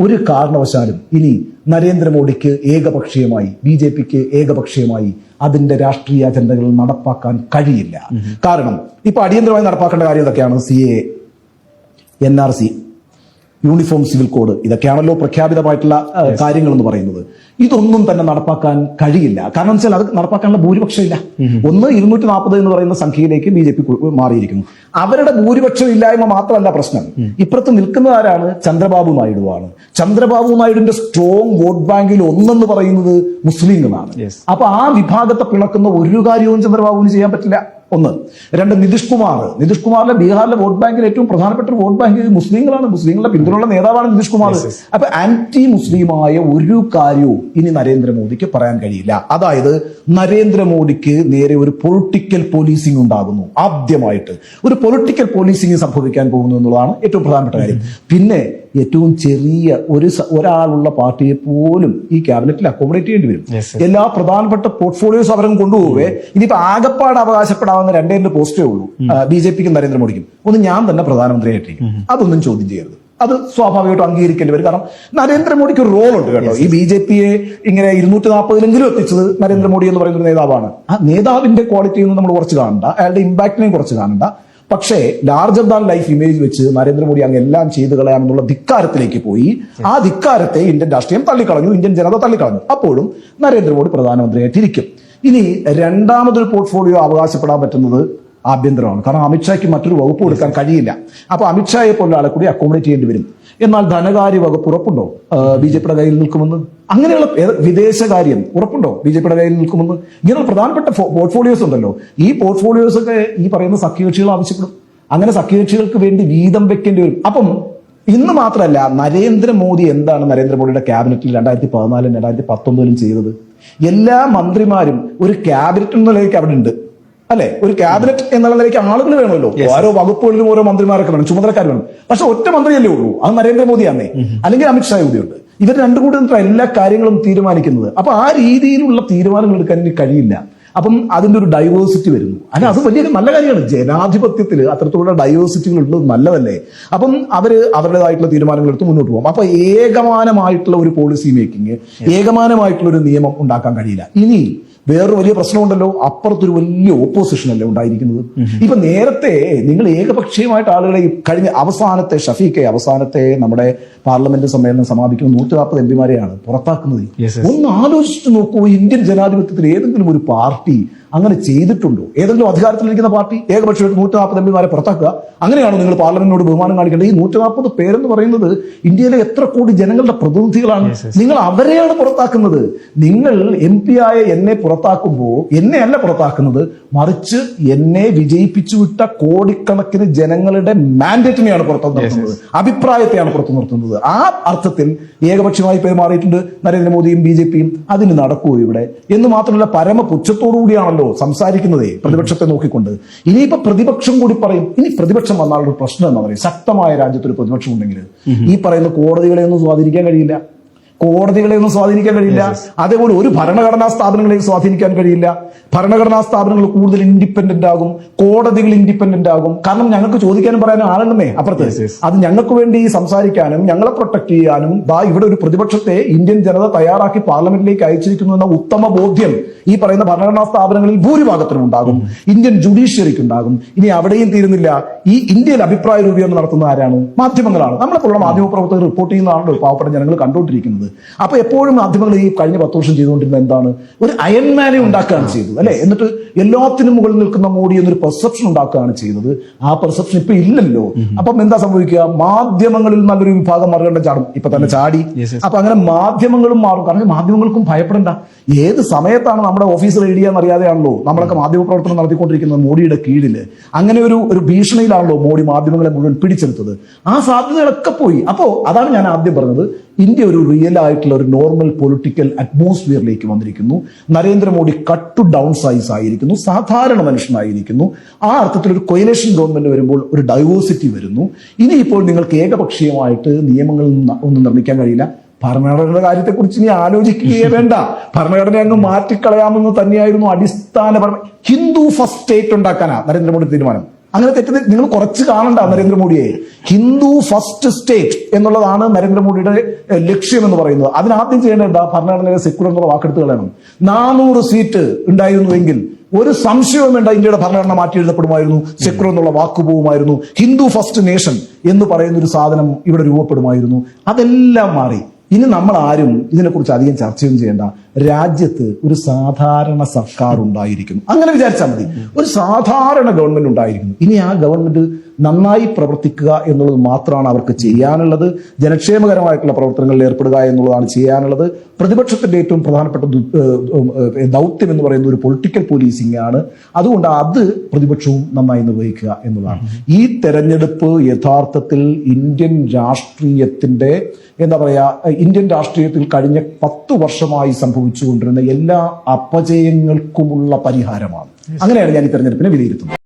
ഒരു കാരണവശാലും ഇനി നരേന്ദ്രമോദിക്ക് ഏകപക്ഷീയമായി ബി ജെ പിക്ക് ഏകപക്ഷീയമായി അതിന്റെ രാഷ്ട്രീയ അജണ്ടകൾ നടപ്പാക്കാൻ കഴിയില്ല. കാരണം ഇപ്പൊ അടിയന്തരമായി നടപ്പാക്കേണ്ട കാര്യം ഇതൊക്കെയാണ് C A N R C. Uniform civil code ഇതൊക്കെയാണല്ലോ പ്രഖ്യാപിതമായിട്ടുള്ള കാര്യങ്ങൾ എന്ന് പറയുന്നത്. ഇതൊന്നും തന്നെ നടപ്പാക്കാൻ കഴിയില്ല. കാരണം വെച്ചാൽ അത് നടപ്പാക്കാനുള്ള ഭൂരിപക്ഷം ഇല്ല ഒന്ന് ഇരുന്നൂറ്റി നാൽപ്പത് എന്ന് പറയുന്ന സംഖ്യയിലേക്ക് ബി ജെ പി മാറിയിരിക്കുന്നു. അവരുടെ ഭൂരിപക്ഷം ഇല്ലായ്മ മാത്രമല്ല പ്രശ്നം. ഇപ്പുറത്ത് നിൽക്കുന്ന ആരാണ് ചന്ദ്രബാബു നായിഡുവാണ്. ചന്ദ്രബാബു നായിഡുവിന്റെ സ്ട്രോങ് വോട്ട് ബാങ്കിൽ ഒന്നെന്ന് പറയുന്നത് മുസ്ലിങ്ങളാണ്. അപ്പൊ ആ വിഭാഗത്തെ പിളക്കുന്ന ഒരു കാര്യവും ചന്ദ്രബാബുവിന് ചെയ്യാൻ പറ്റില്ല. ഒന്ന്. രണ്ട് നിതീഷ് കുമാർ. നിതീഷ് കുമാറിന്റെ ബീഹാറിലെ വോട്ട് ബാങ്കിൽ ഏറ്റവും പ്രധാനപ്പെട്ട ഒരു വോട്ട് ബാങ്ക് മുസ്ലിങ്ങളാണ്. മുസ്ലിങ്ങളുടെ പിന്തുണയുള്ള നേതാവാണ് നിതീഷ് കുമാർ. അപ്പൊ ആന്റി മുസ്ലിമായ ഒരു കാര്യവും ഇനി നരേന്ദ്രമോദിക്ക് പറയാൻ കഴിയില്ല. അതായത് നരേന്ദ്രമോദിക്ക് നേരെ ഒരു പൊളിറ്റിക്കൽ പോലീസിംഗ് ഉണ്ടാകുന്നു ആദ്യമായിട്ട്. ഒരു പൊളിറ്റിക്കൽ പോലീസിംഗ് സംഭവിക്കാൻ പോകുന്നു എന്നുള്ളതാണ് ഏറ്റവും പ്രധാനപ്പെട്ട കാര്യം. പിന്നെ ഏറ്റവും ചെറിയ ഒരു ഒരാളുള്ള പാർട്ടിയെ പോലും ഈ ക്യാബിനറ്റിൽ അക്കോമഡേറ്റ് ചെയ്യേണ്ടി വരും. എല്ലാ പ്രധാനപ്പെട്ട പോർട്ട്ഫോളിയോസ് അവരും കൊണ്ടുപോവേ. ഇനിയിപ്പോ ആകപ്പാട് അവകാശപ്പെടാവുന്ന രണ്ടേ രണ്ട് പോസ്റ്റേ ഉള്ളൂ. ബി ജെ പിക്കും നരേന്ദ്രമോദിക്കും. ഒന്ന് ഞാൻ തന്നെ പ്രധാനമന്ത്രിയായിട്ടിരിക്കും അതൊന്നും ചോദ്യം ചെയ്യരുത്. അത് സ്വാഭാവികമായിട്ടും അംഗീകരിക്കേണ്ടി വരും. കാരണം നരേന്ദ്രമോദിക്ക് ഒരു റോൾ ഉണ്ട് കേട്ടോ. ഈ ബി ജെ പിയെ ഇങ്ങനെ ഇരുന്നൂറ്റി നാൽപ്പതിലെങ്കിലും എത്തിച്ചത് നരേന്ദ്രമോദി എന്ന് പറയുന്ന ഒരു നേതാവാണ്. ആ നേതാവിന്റെ ക്വാളിറ്റിയൊന്നും നമ്മൾ കുറച്ച് കാണണ്ട. അയാളുടെ ഇമ്പാക്റ്റിനെയും കുറച്ച് കാണണ്ട. പക്ഷേ ലാർജർ ദാൻ ലൈഫ് ഇമേജ് വെച്ച് നരേന്ദ്രമോദി അങ്ങ് എല്ലാം ചെയ്തു കളയാമെന്നുള്ള ധിക്കാരത്തിലേക്ക് പോയി. ആ ധിക്കാരത്തെ ഇന്ത്യൻ രാഷ്ട്രീയം തള്ളിക്കളഞ്ഞു ഇന്ത്യൻ ജനത തള്ളിക്കളഞ്ഞു. അപ്പോഴും നരേന്ദ്രമോദി പ്രധാനമന്ത്രിയായിട്ടിരിക്കും. ഇനി രണ്ടാമതൊരു പോർട്ട്ഫോളിയോ അവകാശപ്പെടാൻ പറ്റുന്നത് ആഭ്യന്തരമാണ്. കാരണം അമിത്ഷായ്ക്ക് മറ്റൊരു വകുപ്പ് കൊടുക്കാൻ കഴിയില്ല. അപ്പൊ അമിത്ഷായെ പോലുള്ള ആളെ കൂടി അക്കോമഡേറ്റ് ചെയ്യേണ്ടി വരും. എന്നാൽ ധനകാര്യ വകുപ്പ് ഉറപ്പുണ്ടോ? ബി ജെ പിയുടെ കയ്യിൽ നിൽക്കുമെന്ന്? അങ്ങനെയുള്ള വിദേശകാര്യം ഉറപ്പുണ്ടോ? ബി ജെ പിയുടെ കയ്യിൽ നിൽക്കുമെന്ന്? ഇങ്ങനെയുള്ള പ്രധാനപ്പെട്ട പോർട്ട്ഫോളിയോസ് ഉണ്ടല്ലോ. ഈ പോർട്ട്ഫോളിയോസ് ഒക്കെ ഈ പറയുന്ന സഖ്യകക്ഷികൾ ആവശ്യപ്പെടും. അങ്ങനെ സഖ്യകക്ഷികൾക്ക് വേണ്ടി വീതം വെക്കേണ്ടി വരും. അപ്പം ഇന്ന് മാത്രമല്ല നരേന്ദ്രമോദി എന്താണ് നരേന്ദ്രമോദിയുടെ ക്യാബിനറ്റിൽ രണ്ടായിരത്തി പതിനാലും രണ്ടായിരത്തി പത്തൊമ്പതിലും ചെയ്തത്? എല്ലാ മന്ത്രിമാരും ഒരു ക്യാബിനറ്റ് എന്ന അവിടെ ഉണ്ട്. അല്ലെ? ഒരു ക്യാബിനറ്റ് എന്നുള്ള നിലയ്ക്ക് ആളുകൾ വേണമല്ലോ. ഓരോ വകുപ്പുകളിലും ഓരോ മന്ത്രിമാരൊക്കെ വേണം. ചുമതലക്കാർ വേണം. പക്ഷെ ഒറ്റ മന്ത്രിയല്ലേ ഉള്ളൂ. അത് നരേന്ദ്രമോദിയാന്നേ അല്ലെങ്കിൽ അമിത്ഷാ കൂടിയുണ്ട് ഇവർ രണ്ടു കൂടി നിന്നിട്ടാണ് എല്ലാ കാര്യങ്ങളും തീരുമാനിക്കുന്നത്. അപ്പൊ ആ രീതിയിലുള്ള തീരുമാനങ്ങൾ എടുക്കാൻ ഇനി കഴിയില്ല. അപ്പം അതിന്റെ ഒരു ഡൈവേഴ്സിറ്റി വരുന്നു. അല്ല അത് വലിയ നല്ല കാര്യമാണ്. ജനാധിപത്യത്തിൽ അത്രത്തോളം ഡൈവേഴ്സിറ്റികൾ ഉള്ളത് നല്ലതല്ലേ? അപ്പം അവർ അവരുടേതായിട്ടുള്ള തീരുമാനങ്ങൾ എടുത്ത് മുന്നോട്ട് പോകും. അപ്പൊ ഏകമാനമായിട്ടുള്ള ഒരു പോളിസി മേക്കിംഗ് ഏകമാനമായിട്ടുള്ള ഒരു നിയമം ഉണ്ടാക്കാൻ കഴിയില്ല. ഇനി വേറൊരു വലിയ പ്രശ്നമുണ്ടല്ലോ. അപ്പുറത്തൊരു വലിയ ഓപ്പോസിഷൻ അല്ലേ ഉണ്ടായിരിക്കുന്നത്? ഇപ്പൊ നേരത്തെ നിങ്ങൾ ഏകപക്ഷീയമായിട്ട് ആളുകളെ കഴിഞ്ഞ അവസാനത്തെ ഷഫീഖെ അവസാനത്തെ നമ്മുടെ പാർലമെന്റ് സമ്മേളനം സമാപിക്കുന്ന നൂറ്റി നാൽപ്പത് എം പിമാരെയാണ് പുറത്താക്കുന്നത്. ഒന്ന് ആലോചിച്ചു നോക്കൂ ഇന്ത്യൻ ജനാധിപത്യത്തിൽ ഏതെങ്കിലും ഒരു പാർട്ടി അങ്ങനെ ചെയ്തിട്ടുണ്ടോ? ഏതെങ്കിലും അധികാരത്തിലിരിക്കുന്ന പാർട്ടി ഏകപക്ഷമായിട്ട് നൂറ്റി നാൽപ്പത് എം പിമാരെ പുറത്താക്കുക. അങ്ങനെയാണോ നിങ്ങൾ പാർലമെന്റിനോട് ബഹുമാനം കാണിക്കേണ്ടത്? ഈ നൂറ്റി നാൽപ്പത് പേരെന്ന് പറയുന്നത് ഇന്ത്യയിലെ എത്ര കോടി ജനങ്ങളുടെ പ്രതിനിധികളാണ്. നിങ്ങൾ അവരെയാണ് പുറത്താക്കുന്നത്. നിങ്ങൾ എം പി ആയ എന്നെ പുറത്താക്കുമ്പോൾ എന്നെ അല്ല പുറത്താക്കുന്നത്. മറിച്ച് എന്നെ വിജയിപ്പിച്ചു വിട്ട കോടിക്കണക്കിന് ജനങ്ങളുടെ മാൻഡേറ്റിനെയാണ് പുറത്തു നിർത്തുന്നത്. അഭിപ്രായത്തെയാണ് പുറത്തു നിർത്തുന്നത്. ആ അർത്ഥത്തിൽ ഏകപക്ഷമായി പെരുമാറിയിട്ടുണ്ട് നരേന്ദ്രമോദിയും ബി ജെ പിയും. അതിന് നടക്കൂ ഇവിടെ? എന്ന് മാത്രമല്ല പരമ പുച്ഛത്തോടുകൂടിയാണല്ലോ സംസാരിക്കുന്നതേ പ്രതിപക്ഷത്തെ നോക്കിക്കൊണ്ട്. ഇനിയിപ്പോ പ്രതിപക്ഷം കൂടി പറയും ഇനി പ്രതിപക്ഷം വന്നാലുള്ള പ്രശ്നം എന്താ പറയുക ശക്തമായ രാജ്യത്തൊരു പ്രതിപക്ഷം ഉണ്ടെങ്കിൽ ഈ പറയുന്ന കോടതികളെ ഒന്നും സ്വാധീനിക്കാൻ കഴിയില്ല. കോടതികളെ ഒന്നും സ്വാധീനിക്കാൻ കഴിയില്ല. അതേപോലെ ഒരു ഭരണഘടനാ സ്ഥാപനങ്ങളെയും സ്വാധീനിക്കാൻ കഴിയില്ല. ഭരണഘടനാ സ്ഥാപനങ്ങൾ കൂടുതൽ ഇൻഡിപെൻഡന്റ് ആകും. കോടതികൾ ഇൻഡിപെൻഡന്റ് ആകും. കാരണം ഞങ്ങൾക്ക് ചോദിക്കാനും പറയാനും ആളുണ്ടെന്നേ അപ്പുറത്ത്. അത് ഞങ്ങൾക്ക് വേണ്ടി സംസാരിക്കാനും ഞങ്ങളെ പ്രൊട്ടക്ട് ചെയ്യാനും ദാ ഇവിടെ ഒരു പ്രതിപക്ഷത്തെ ഇന്ത്യൻ ജനത തയ്യാറാക്കി പാർലമെന്റിലേക്ക് അയച്ചിരിക്കുന്നു എന്ന ഉത്തമ ബോധ്യം ഈ പറയുന്ന ഭരണഘടനാ സ്ഥാപനങ്ങളിൽ ഭൂരിഭാഗത്തിനും ഉണ്ടാകും. ഇന്ത്യൻ ജുഡീഷ്യറിക്ക് ഉണ്ടാകും. ഇനി അവിടെയും തീരുന്നില്ല. ഈ ഇന്ത്യയിൽ അഭിപ്രായ രൂപീകരണം നടത്തുന്ന ആരാണ്? മാധ്യമങ്ങളാണ്. നമ്മളെപ്പോലുള്ള മാധ്യമ പ്രവർത്തകർ റിപ്പോർട്ട് ചെയ്യുന്നതാണല്ലോ പാവപ്പെട്ട ജനങ്ങൾ കണ്ടുകൊണ്ടിരിക്കുന്നത്. അപ്പൊ എപ്പോഴും മാധ്യമങ്ങൾ ഈ കഴിഞ്ഞ പത്ത് വർഷം ചെയ്തുകൊണ്ടിരുന്നത് എന്താണ്? ഒരു അയൺമാനെ ഉണ്ടാക്കുകയാണ് ചെയ്തത് അല്ലെ? എന്നിട്ട് എല്ലാത്തിനും മുകളിൽ നിൽക്കുന്ന മോഡി എന്നൊരു പെർസെപ്ഷൻ ഉണ്ടാക്കുകയാണ് ചെയ്തത് ആ പെർസെപ്ഷൻ ഇപ്പൊ ഇല്ലല്ലോ. അപ്പം എന്താ സംഭവിക്കുക? മാധ്യമങ്ങളിൽ നല്ലൊരു വിഭാഗം മറികണ്ട ചാടും. ഇപ്പൊ തന്നെ ചാടി. അപ്പൊ അങ്ങനെ മാധ്യമങ്ങളും മാറും. കാരണം മാധ്യമങ്ങൾക്കും ഭയപ്പെടണ്ട. ഏത് സമയത്താണ് നമ്മുടെ ഓഫീസ് റെഡി അറിയാതെയാണല്ലോ നമ്മളൊക്കെ മാധ്യമ പ്രവർത്തനം നടത്തിക്കൊണ്ടിരിക്കുന്നത് മോഡിയുടെ കീഴിൽ. അങ്ങനെ ഒരു ഒരു ഭീഷണിയിലാണല്ലോ മോഡി മാധ്യമങ്ങളെ മുഴുവൻ പിടിച്ചെടുത്തത്. ആ സാധ്യതകളൊക്കെ പോയി. അപ്പോ അതാണ് ഞാൻ ആദ്യം പറഞ്ഞത്. ഇന്ത്യ ഒരു റിയൽ ആയിട്ടുള്ള ഒരു നോർമൽ പൊളിറ്റിക്കൽ അറ്റ്മോസ്ഫിയറിലേക്ക് വന്നിരിക്കുന്നു. Narendra Modi cut to down size ആയിരിക്കുന്നു. സാധാരണ മനുഷ്യനായിരിക്കുന്നു. ആ അർത്ഥത്തിൽ ഒരു കൊയിലേഷൻ ഗവൺമെന്റ് വരുമ്പോൾ ഒരു ഡൈവേഴ്സിറ്റി വരുന്നു. ഇനിയിപ്പോൾ നിങ്ങൾക്ക് ഏകപക്ഷീയമായിട്ട് നിയമങ്ങൾ ഒന്നും നിർമ്മിക്കാൻ കഴിയില്ല. ഭരണഘടനയുടെ കാര്യത്തെക്കുറിച്ച് ഇനി ആലോചിക്കുകയേ വേണ്ട. ഭരണഘടന അങ്ങ് മാറ്റിക്കളയാമെന്ന് തന്നെയായിരുന്നു അടിസ്ഥാനപരമായി. ഹിന്ദു ഫസ്റ്റ് സ്റ്റേറ്റ് ഉണ്ടാക്കാനാ നരേന്ദ്രമോദി തീരുമാനം. അങ്ങനെ തെറ്റ് നിങ്ങൾ കുറച്ച് കാണണ്ട നരേന്ദ്രമോദിയെ ഹിന്ദു ഫസ്റ്റ് സ്റ്റേറ്റ് എന്നുള്ളതാണ് നരേന്ദ്രമോദിയുടെ ലക്ഷ്യം എന്ന് പറയുന്നത്. അതിനാദ്യം ചെയ്യേണ്ടത് ഭരണഘടനയുടെ സെക്യുലർ എന്നുള്ള വാക്കെടുത്ത് കളയണം നാനൂറ് സീറ്റ് ഉണ്ടായിരുന്നുവെങ്കിൽ ഒരു സംശയവും വേണ്ട ഇന്ത്യയുടെ ഭരണഘടന മാറ്റി എഴുതപ്പെടുമായിരുന്നു. സെക്യുലർ എന്നുള്ള വാക്ക് പോവുമായിരുന്നു ഹിന്ദു ഫസ്റ്റ് നേഷൻ എന്ന് പറയുന്ന ഒരു സാധനം ഇവിടെ രൂപപ്പെടുമായിരുന്നു. അതെല്ലാം മാറി. ഇനി നമ്മൾ ആരും ഇതിനെക്കുറിച്ച് അധികം ചർച്ചയൊന്നും ചെയ്യേണ്ട. രാജ്യത്ത് ഒരു സാധാരണ സർക്കാർ ഉണ്ടായിരിക്കുന്നു. അങ്ങനെ വിചാരിച്ചാൽ മതി. ഒരു സാധാരണ ഗവൺമെന്റ് ഉണ്ടായിരിക്കുന്നു. ഇനി ആ ഗവൺമെന്റ് നന്നായി പ്രവർത്തിക്കുക എന്നുള്ളത് മാത്രമാണ് അവർക്ക് ചെയ്യാനുള്ളത്. ജനക്ഷേമകരമായിട്ടുള്ള പ്രവർത്തനങ്ങളിൽ ഏർപ്പെടുക എന്നുള്ളതാണ് ചെയ്യാനുള്ളത്. പ്രതിപക്ഷത്തിന്റെ ഏറ്റവും പ്രധാനപ്പെട്ട ദൗത്യം എന്ന് പറയുന്ന ഒരു പൊളിറ്റിക്കൽ പോലീസിംഗ് ആണ്. അതുകൊണ്ട് അത് പ്രതിപക്ഷവും നന്നായി നിർവഹിക്കുക എന്നുള്ളതാണ്. ഈ തെരഞ്ഞെടുപ്പ് യഥാർത്ഥത്തിൽ ഇന്ത്യൻ രാഷ്ട്രീയത്തിന്റെ എന്താ പറയാ ഇന്ത്യൻ രാഷ്ട്രീയത്തിൽ കഴിഞ്ഞ പത്തു വർഷമായി സംഭവിച്ചുകൊണ്ടിരുന്ന എല്ലാ അപജയങ്ങൾക്കുമുള്ള പരിഹാരമാണ്. അങ്ങനെയാണ് ഞാൻ ഈ തെരഞ്ഞെടുപ്പിനെ വിലയിരുത്തുന്നത്.